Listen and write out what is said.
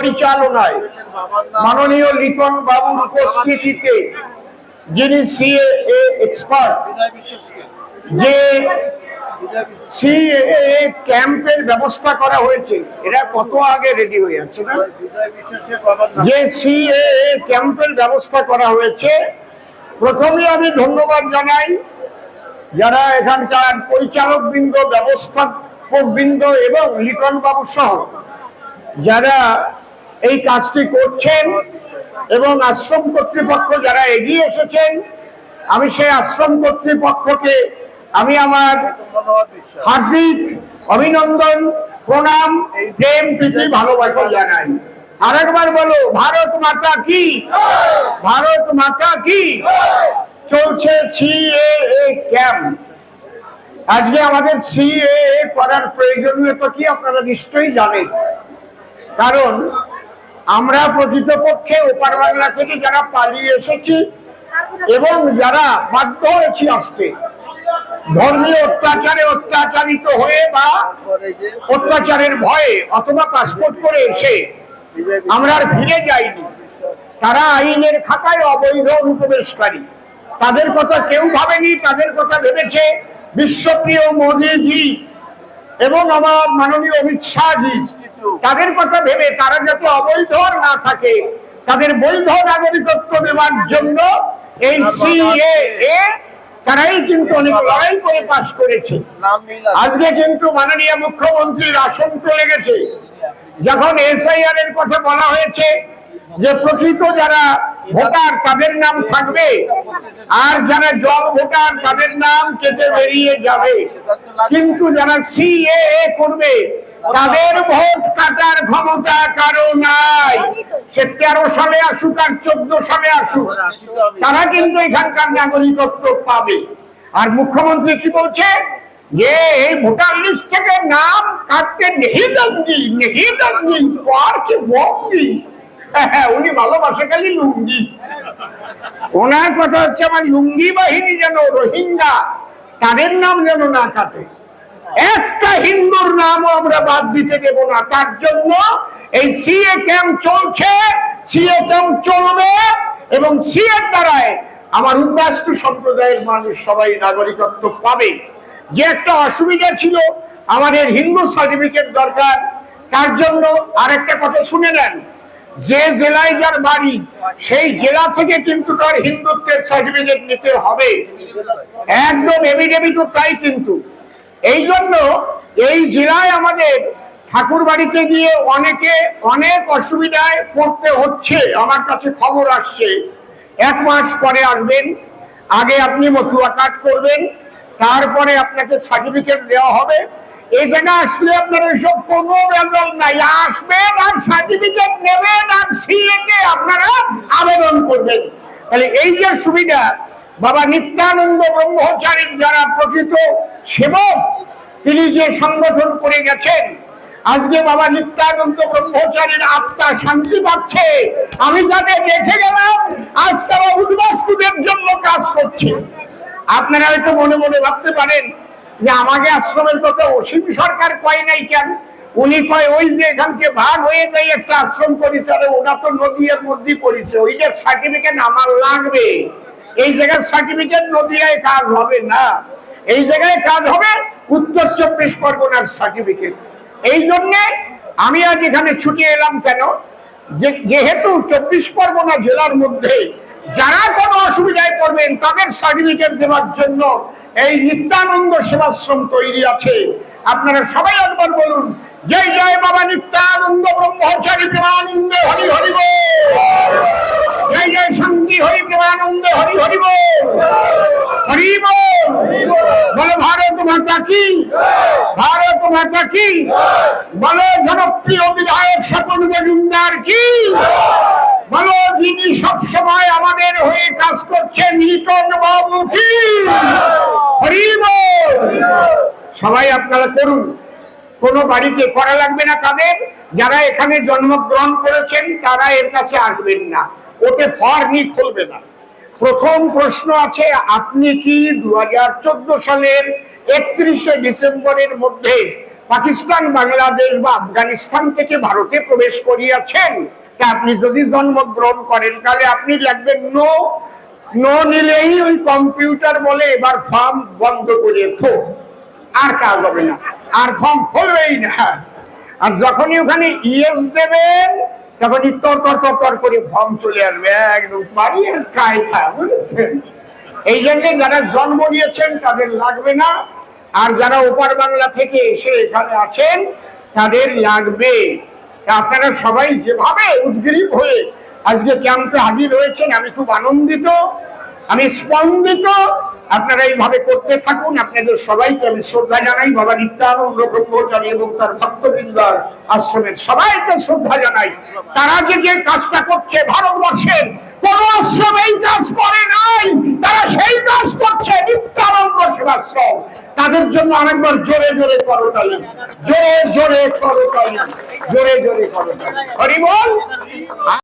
পরিচালনায় মাননীয় লিটন বাবুর উপস্থিতিতে যিনি সিএ এক্সপার্ট যে সিএ ক্যাম্পের ব্যবস্থা করা হয়েছে, এরা কত আগে রেডি হয়ে যাচ্ছে না? যে সিএ ক্যাম্পের ব্যবস্থা করা হয়েছে প্রথমে আমি ধন্যবাদ জানাই যারা এখানকার পরিচালক বৃন্দ ব্যবস্থাপক বৃন্দ এবং লিটন বাবু সহ যারা এই কাজটি করছেন এবং আশ্রম কর্তৃপক্ষ যারা এগিয়ে এসেছেন, আমি সেই আশ্রম কর্তৃপক্ষকে আমি আমার হার্দিক অভিনন্দন, প্রণাম, প্রেম, প্রীতি, ভালোবাসা জানাই। আরেকবার বলো, ভারত মাতা কি? ভারত মাতা কি? চলছে ক্যাম্প। আজকে আমাদের সিএএ করার প্রয়োজনীয়তা কি আপনারা নিশ্চয়ই জানেন। কারণ আমরা প্রকৃতপক্ষে ওপার বাংলা থেকে যারা পালিয়ে এসেছি এবং যারা বাধ্য হয়েছি আসতে, ধর্মীয় অত্যাচারে অত্যাচারিত হয়ে বা অত্যাচারের ভয়ে অথবা পাসপোর্ট করে এসে আমরা আর ফিরে যাইনি। তারা আইনের খাতায় অবৈধ অনুপ্রবেশকারী। তাদের কথা কেউ ভাবেনি, তাদের কথা ভেবেছে বিশ্বপ্রিয় মোদীজি এবং আমার মাননীয় অমিত শাহজি। তাদের কথা ভেবে তারা যাতে অবৈধ না থাকে, তাদের বৈধ নাগরিকত্ব দেওয়ার জন্য এই সিএ তারাই কিন্তু অনেক লড়াই করে পাশ করেছে। আজকে কিন্তু মাননীয় মুখ্যমন্ত্রীর আসন চলে গেছে। যখন এসআইআর এর কথা বলা হয়েছে যে প্রকৃত যারা ভোটার তাদের নাম থাকবে, আর যারা জল ভোটার তাদের নাম কেটে বেরিয়ে যাবে। কিন্তু যারা সিএ করবে তাদের ভোট কাটার ক্ষমতা কারও নাই। সে তেরো সালে আসুক আর চোদ্দ সালে আসুক তারা কিন্তু এখানকার নাগরিকত্ব পাবে। আর মুখ্যমন্ত্রী কি বলছে? যে এই ভোটার লিস্ট থেকে নাম কাটতে নেহি দঙ্গি নেহি দঙ্গি পর কি বঙ্গি। হ্যাঁ, উনি ভালোবাসে খালি লুঙ্গি। ওনার কথা হচ্ছে আমার লুঙ্গি বাহিনী যেন রোহিঙ্গা তাদের নাম যেন না কাটে। একটা হিন্দুর নামও আমরা বাদ দিতে দেব না। তার জন্য এই সিএ ক্যাম্প চলছে, সিএ ক্যাম্প চলবে এবং সিএ দ্বারায় আমার উদ্বাস্তু সম্প্রদায়ের মানুষ সবাই নাগরিকত্ব পাবে। যে একটা অসুবিধা ছিল, আমাদের হিন্দু সার্টিফিকেট দরকার। তার জন্য আরেকটা কথা শুনে নেন। যে জেলায় যার বাড়ি, সেই জেলা থেকে কিন্তু তার হিন্দুত্বের সার্টিফিকেট নিতে হবে। একদম এভিডেভিটও তাই কিন্তু। এই জন্য এই জেলায় আমাদের ঠাকুর বাড়িতে গিয়ে অনেকে অনেক অসুবিধায় পড়তে হচ্ছে, আমার কাছে খবর আসছে। এক মাস পরে আসবেন, আগে আপনি মতুয়া কাট করবেন, তারপরে আপনাকে সার্টিফিকেট দেওয়া হবে। এই জায়গায় আসলে আপনার এইসব কোনো রেজাল্ট নাই, আসবেন আর সার্টিফিকেট নেবেন আর সিএ আপনারা আবেদন করবেন। তাহলে এই যে সুবিধা বাবা নিত্যানন্দ ব্রহ্মচারীর যারা প্রকৃত সেবক, তিনি যে সংগঠন করে গেছেন, আজকে বাবা নিত্যানন্দ ব্রহ্মচারীর আত্মা শান্তি পাচ্ছে। আমি তাদের দেখে গেলাম, আজ তারা উদ্বাস্তুদের জন্য কাজ করছে। আপনারা হয়তো মনে মনে ভাবতে পারেন যে আমাকে আশ্রমের কথা অসীম সরকার কয় নাই কেন? উনি কয়, ওই যে এখানকে ভাগ হয়ে যায় একটা আশ্রম করেছে ওটা তো নদীর মধ্যে পড়েছে, ওইটার সার্টিফিকেট আমার লাগবে। এই জায়গার সার্টিফিকেট নদীয়ায় কাজ হবে না। এই জায়গায় কাজ হবে উত্তর চব্বিশ পরগনার সার্টিফিকেট এই জন্যে আমি আজ এখানে ছুটে এলাম কেন? যেহেতু চব্বিশ পরগনা জেলার মধ্যে যারা কোনো অসুবিধায় পড়বেন, তাদের সার্টিফিকেট দেওয়ার জন্য এই নিত্যানন্দ সেবাশ্রম তৈরি আছে। আপনারা সবাই একবার বলুন, জয় জয়, বাবা নিত্যানন্দ ব্রহ্মচারী প্রেমানন্দে হরি হরি। জয় জয় শান্তি হরি প্রেমানন্দে, হরি হরি বল। বল। বলো ভারত মাতা কি? ভারত মাতা কি? বলো জনপ্রিয় বিধায়ক স্বপন মজুমদার কি? বলো যিনি সবসময় আমাদের হয়ে কাজ করছেন, লিটন বাবু কি? হরি বল। সবাই আপনারা করুন। কোনো বাড়িতে করা লাগবে না তাদের। যারা এখানে জন্মগ্রহণ করেছেন, তারা এর কাছে আসবেন না। ওতে ফর্মই খুলবে না। প্রথম প্রশ্ন আছে, আপনি কি দুই হাজার চোদ্দ সালের একত্রিশে ডিসেম্বরের মধ্যে পাকিস্তান, বাংলাদেশ বা আফগানিস্তান থেকে ভারতে প্রবেশ করিয়াছেন? তা আপনি যদি জন্মগ্রহণ করেন, তাহলে আপনি লাগবেন নো নো নিলেই ওই কম্পিউটার বলে এবার ফর্ম বন্ধ করে থো। আর কাজ হবে না। আর ফর্ম খুলবেই না। আর যখনই ওখানে ইয়েস দেবেন তখনই তর তর তর তর করে ভম চলে আসবে, একদম বাড়িয়ে বুঝেছেন? এই জন্য যারা জন্ম নিয়েছেন, তাদের লাগবে না। আর যারা ওপার বাংলা থেকে এসে এখানে আছেন, তাদের লাগবে। আপনারা সবাই যেভাবে উদ্গ্রীব হয়ে আজকে ক্যাম্পে হাজির হয়েছেন, আমি খুব আনন্দিত। আমি স্পন্দিত। আপনারা এইভাবে করতে থাকুন। আপনাদের সবাইকে আমি শ্রদ্ধা জানাই। বাবা নিত্যানন্দ ব্রহ্মচারী এবং তার ভক্তবৃন্দার আশ্রমের সবাইকে শ্রদ্ধা জানাই। তারা যে যে কাজটা করছে ভারতবর্ষের, কোন আশ্রম এই কাজ করে নাই। তারা সেই কাজ করছে নিত্যানন্দ সেবাশ্রম। তাদের জন্য আরেকবার জোরে জোরে করতালি জোরে জোরে করতালি জোরে জোরে করতালি হরি বল।